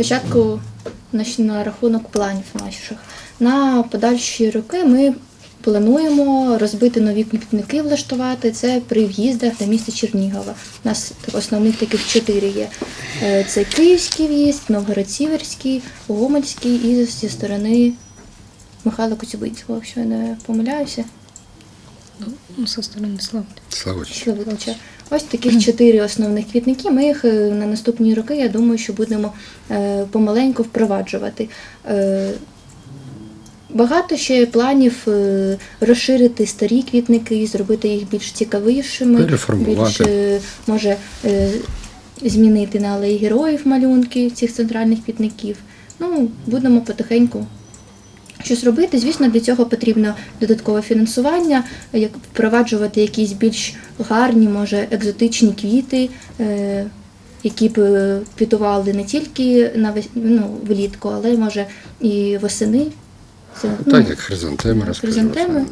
Спочатку на, на рахунок планів наших. На подальші роки ми плануємо розбити нові квітники, влаштувати це при в'їздах до міста Чернігова. У нас основних таких чотири є. Е, Це Київський в'їзд, Новгород-Сіверський, Гомельський і зі сторони Михайла Коцюбинського, якщо я не помиляюся. Ну, со сторони слави. Славочка. Ось таких чотири основних квітники. Ми їх е, на наступні роки, я думаю, що будемо е, помаленьку впроваджувати. Е, Багато ще планів розширити старі квітники, зробити їх більш цікавішими, більш може змінити на алеї героїв малюнки цих центральних квітників. Ну, будемо потихеньку щось робити. Звісно, для цього потрібно додаткове фінансування, як впроваджувати якісь більш гарні, може, екзотичні квіти, е, які б квітували не тільки на ну, влітку, але може і восени. Це, ну, Так, як хризантеми хризантеми,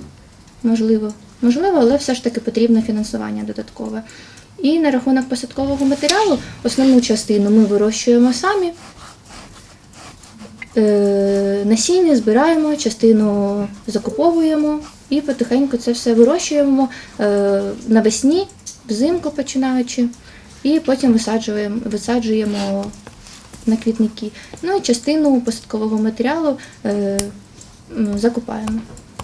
можливо. Можливо, але все ж таки потрібно фінансування додаткове. І на рахунок посадкового матеріалу основну частину ми вирощуємо самі. Е, Насіння збираємо, частину закуповуємо і потихеньку це все вирощуємо е, навесні, взимку починаючи, і потім висаджуємо, висаджуємо на квітники. Ну і частину посадкового матеріалу е, закупаємо.